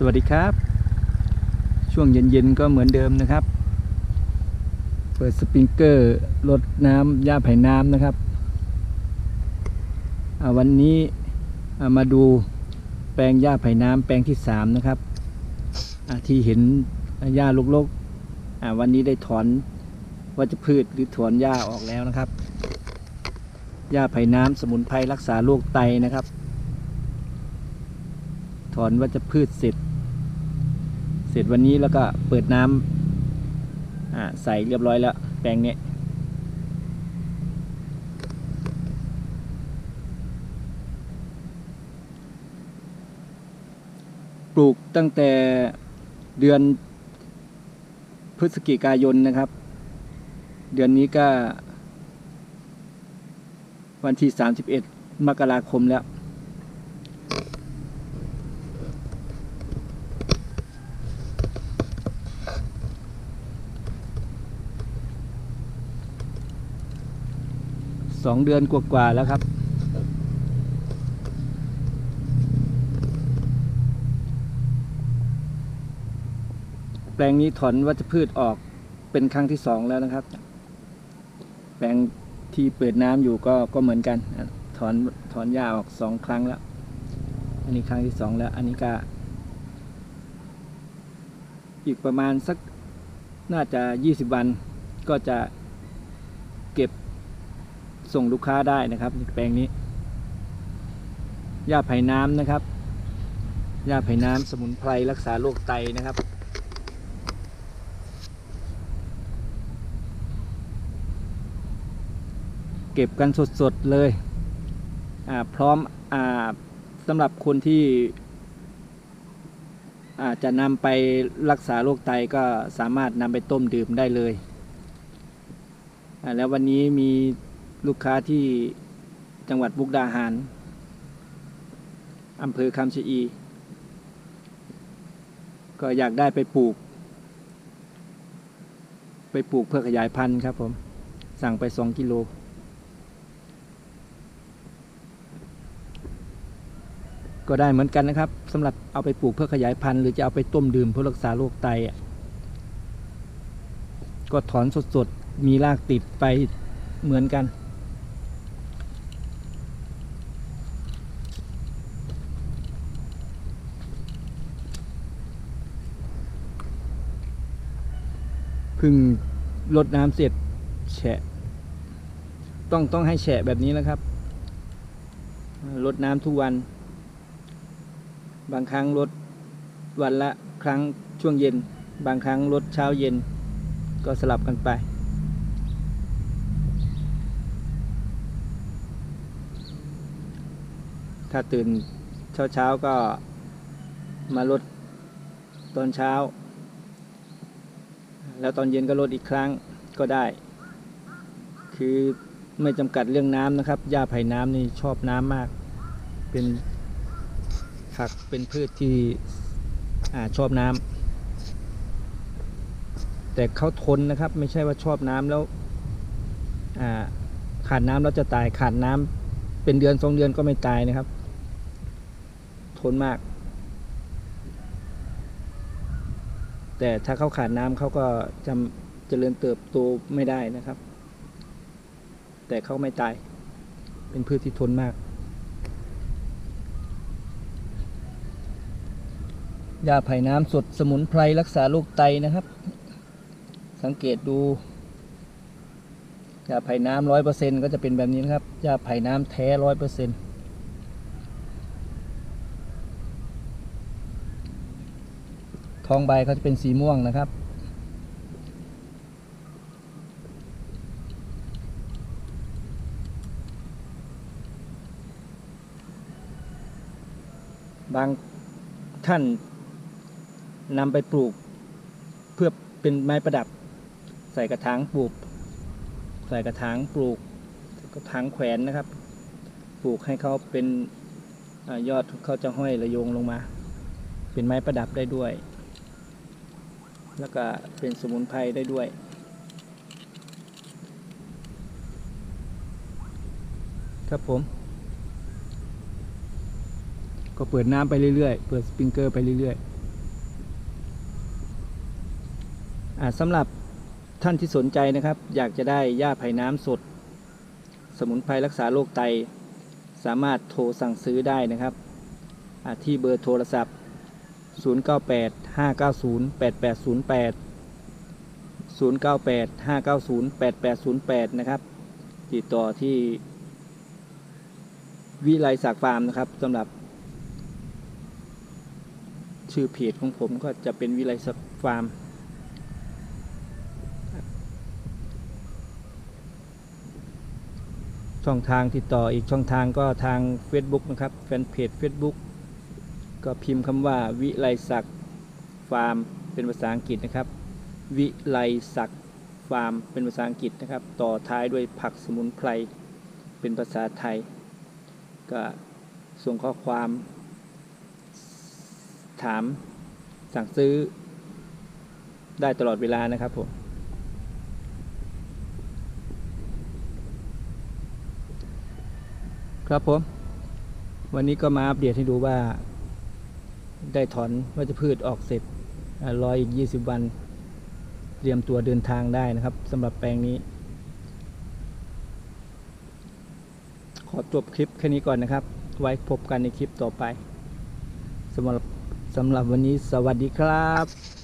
สวัสดีครับ ช่วงเย็นๆก็เหมือนเดิมนะครับ เปิดสปริงเกอร์ลดน้ำหญ้าไผ่น้ำนะครับ วันนี้อ่ามาดูแปลงหญ้าไผ่น้ำแปลงที่สามนะครับที่เห็นหญ้าลกๆวันนี้ได้ถอนวัชพืชหรือถอนหญ้าออกแล้วนะครับหญ้าไผ่น้ำสมุนไพรรักษาโรคไตนะครับถอนวัชพืชเสร็จ เสร็จวันนี้แล้วก็เปิดน้ำใส่เรียบร้อยแล้ว แปลงนี้ปลูกตั้งแต่เดือนพฤศจิกายนนะครับ เดือนนี้ก็ วันที่ 31 มกราคมแล้ว ส องเดือนกว่าๆแล้วครับ แปลงนี้ถอนวัชพืชออกเป็นครั้งที่สองแล้วนะครับ แปลงที่เปิดน้ำอยู่ก็ก็เหมือนกัน ถอนถอนหญ้าออกสองครั้งแล้ว อันนี้ครั้งที่สองแล้ว อันนี้ก็ อีกประมาณสักน่าจะยี่สิบวันก็จะ ส่งลูกค้าได้นะครับแปลงนี้หญ้าไผ่น้ำนะครับหญ้าไผ่น้ำสมุนไพรรักษาโรคไตนะครับ เก็บกันสดๆเลยอ่าพร้อมอ่าสำหรับคนที่อาจะนำไปรักษาโรคไตก็สามารถนำไปต้มดื่มได้เลยอ่าแล้ววันนี้มี ลูกค้าที่จังหวัดบุกดาหารอำเภอคำชะอี ก็อยากได้ไปปลูก ไปปลูกเพื่อขยายพันธุ์ครับผม สั่งไปสองกิโล ก็ได้เหมือนกันนะครับสำหรับเอาไปปลูกเพื่อขยายพันธุ์หรือจะเอาไปต้มดื่มเพื่อรักษาโรคไตก็ถอนสดๆ มีรากติดไปเหมือนกัน เพึ่งลดน้ำเสร็จแฉะ ต้องต้องให้แฉะแบบนี้นะครับลดน้ำทุกวัน บางครั้งลดวันละครั้งช่วงเย็น บางครั้งลดเช้าเย็น ก็สลับกันไป ถ้าตื่นเช้าเช้าก็มาลดตอนเช้า แล้วตอนเย็นก็ลดอีกครั้งก็ได้ คือไม่จำกัดเรื่องน้ำนะครับหญ้าไผ่น้ำนี่ชอบน้ำมาก เป็นผักเป็นพืชที่อชอบน้ำแต่เขาทนนะครับ ไม่ใช่ว่าชอบน้ำแล้วาขาดน้ำแล้วจะตายขาดน้ำเป็นเดือนสองเดือนก็ไม่ตายนะครับ ทนมาก แต่ถ้าเขาขาดน้ำเขาก็จะเจริญเติบโตไม่ได้นะครับ แต่เขาไม่ตาย เป็นพืชที่ทนมากยาไผ่น้ำสดสมุนไพรรักษาโรคไตนะครับ สังเกตดูยาไผ่น้ำร้อยเปอร์เซ็นก็จะเป็นแบบนี้นะครับยาไผ่น้ำแท้ร้อยเปอร์เซ็นต์ ท้องใบเขาจะเป็นสีม่วงนะครับ บางท่านนำไปปลูก เพื่อเป็นไม้ประดับ ใส่กระถางปลูก ใส่กระถางปลูกกระถางแขวนนะครับ ปลูกให้เขาเป็นอยอดเขาจะห้อยระโยงลงมา เป็นไม้ประดับได้ด้วย แล้วก็เป็นสมุนไพรได้ด้วย ครับผม ก็เปิดน้ำไปเรื่อยๆ เปิดสปริงเกอร์ไปเรื่อยๆสำหรับท่านที่สนใจนะครับ อยากจะได้หญ้าไผ่น้ำสด สมุนไพรรักษาโรคไต สามารถโทรสั่งซื้อได้นะครับที่เบอร์โทรศัพท์ 098 590 8808 098 590 8808 นะครับ ติดต่อที่ วิไลศักดิ์ฟาร์มนะครับสำหรับ ชื่อเพจของผมก็จะเป็นวิไลศักดิ์ฟาร์ม ช่องทางติดต่ออีกช่องทางก็ทาง Facebook นะครับแฟนเพจ Facebook ก็พิมพ์คำว่าวิไลศักดิ์ฟาร์มเป็นภาษาอังกฤษนะครับ วิไลศักดิ์ฟาร์มเป็นภาษาอังกฤษนะครับ ต่อท้ายด้วยผักสมุนไพรเป็นภาษาไทย ก็ส่งข้อความ ถามสั่งซื้อได้ตลอดเวลานะครับผมครับผม วันนี้ก็มาอัปเดตให้ดูว่า ได้ถอนวัชพืชออกเสร็จรออีก 20 วัน เตรียมตัวเดินทางได้นะครับสำหรับแปลงนี้ ขอจบคลิปแค่นี้ก่อนนะครับ ไว้พบกันในคลิปต่อไปสำหรับสำหรับวันนี้สวัสดีครับ